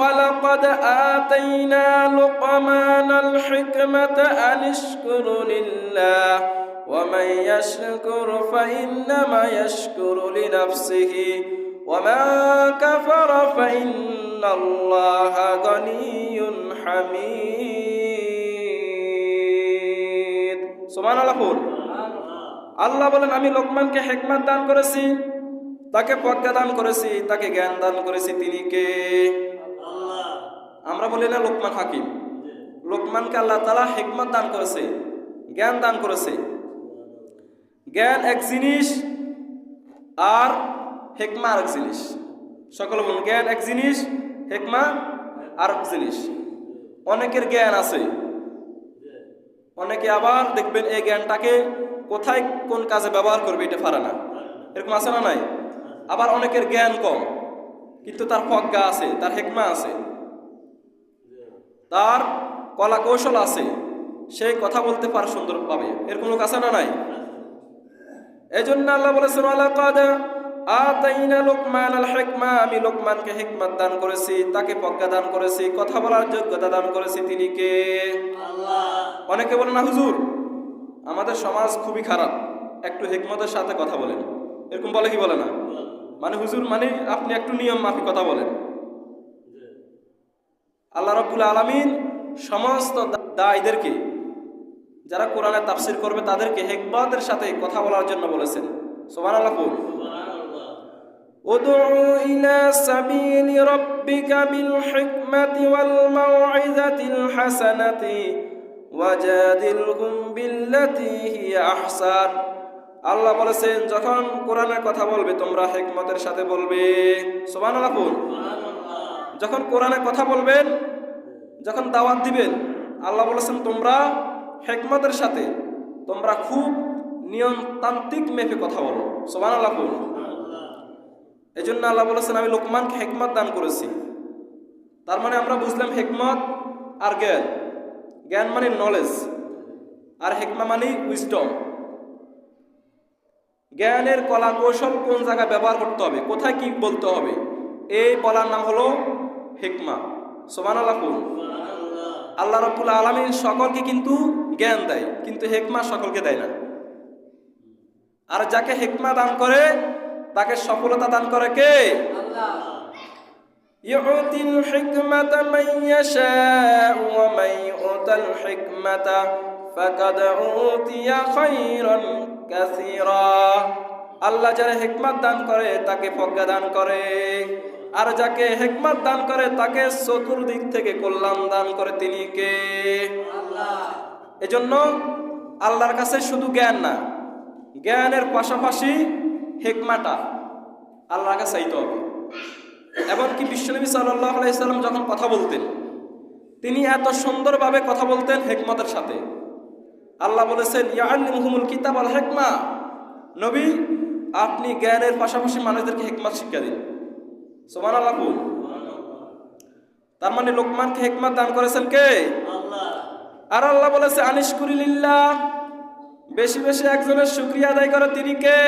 ولقد آتينا لقمان الحكمة أن اشكر لله ومن يشكر فإنما يشكر لنفسه ومن كفر فإن الله غني حميد سبحان الله بول আল্লাহ বলেন আমি লোকমানকে হেকমত দান করেছি তাকে প্রজ্ঞা দান করেছি তাকে জ্ঞান দান করেছি তিনি কে আমরা বলি না লোকমান হাকিম। লোকমানকে আল্লাহ তালা হেকমত দান করেছে, জ্ঞান দান করেছে। জ্ঞান এক জিনিস আর হেকমা আর এক জিনিস। সকলে বলুন, জ্ঞান এক জিনিস, হেকমা আর এক জিনিস। অনেকের জ্ঞান আছে। অনেকে আবার দেখবেন এই জ্ঞানটাকে কোথায় কোন কাজে ব্যবহার করবে এটা পারে না। এরকম আছে না নাই? আবার অনেকের জ্ঞান কম, কিন্তু তার প্রজ্ঞা আছে, তার হেকমা আছে। তার কলা কৌশল আছে সে কথা বলতে পারে সুন্দরভাবে এর কোনো আছে না নাই? এই জন্য আল্লাহ বলেছেন ওয়ালাকাদ আতাইনা লোকমান আল হিকমা আমি লোকমানকে হিকমত দান করেছি তাকে প্রজ্ঞা দান করেছি কথা বলার যোগ্যতা দান করেছি। তিনি কে? অনেকে বলে না হুজুর আমাদের সমাজ খুবই খারাপ। একটু হিকমতের সাথে কথা বলেন। এরকম বলে কি বলে না? মানে হুজুর মানে আপনি একটু নিয়ম মাফিক কথা বলেন। আল্লাহ রব্বুল আলমিন সমস্ত দায়ীদেরকে যারা কোরআনে তাফসির করবে তাদেরকে হেকমতের সাথে কথা বলার জন্য বলেছেন সোমান আল্লাহ ادع إلى سبيل ربك بالحكمة والموعظة الحسنة وجادلهم بالتي هي أحسن আল্লাহ বলেছেন যখন কোরআনের কথা বলবে তোমরা হেকমতের সাথে বলবে সোমান আল্লাহ যখন কোরআনে কথা বলবেন, যখন দাওয়াত দিবেন, আল্লাহ বলেছেন, তোমরা হেকমতের সাথে, তোমরা খুব নিয়মতান্ত্রিক মেপে কথা বলো। সোমান আল্লাহ এই জন্য আল্লাহ বলেছেন, আমি লোকমানকে হেকমত দান করেছি। তার মানে আমরা বুঝলাম, হেকমত আর জ্ঞান। জ্ঞান মানে নলেজ আর হেকমা মানে উইস্টম জ্ঞানের কলা কৌশল কোন জায়গায় ব্যবহার করতে হবে, কোথায় কি বলতে হবে? এই বলার নাম হলো হেকমা সোমান আল্লাহ আল্লাহ রব্বুল আলমিন সকলকে কিন্তু জ্ঞান দেয় কিন্তু হেকমা সকলকে দেয় না আর যাকে হেকমা দান করে তাকে সফলতা দান করে কে يؤتي الحكمة من يشاء ومن يؤت الحكمة فقد أوتي خيرا كثيرا আল্লাহ যারা হেকমত দান করে তাকে প্রজ্ঞা দান করে আর যাকে হেকমত দান করে তাকে চতুর্দিক থেকে কল্যাণ দান করে তিনি কে? এজন্য আল্লাহর কাছে শুধু জ্ঞান না জ্ঞানের পাশাপাশি হেকমাটা আল্লাহর কাছে চাইতে হবে। এমনকি বিশ্বনবী সাল্লাহ আলাইসাল্লাম যখন কথা বলতেন তিনি এত সুন্দরভাবে কথা বলতেন হেকমতের সাথে। আল্লাহ বলেছেন ইয়াহুমুল কিতাব আল হেকমা। নবী আপনি জ্ঞানের পাশাপাশি মানুষদেরকে হেকমত শিক্ষা দিন। সোমান আল্লাহ তার মানে লোকমানকে হেকমত দান করেছেন কে? আর আল্লাহ বলেছে আনিস কুরিল্লাহ বেশি বেশি একজনের শুক্রিয়া আদায় করে তিনি কে?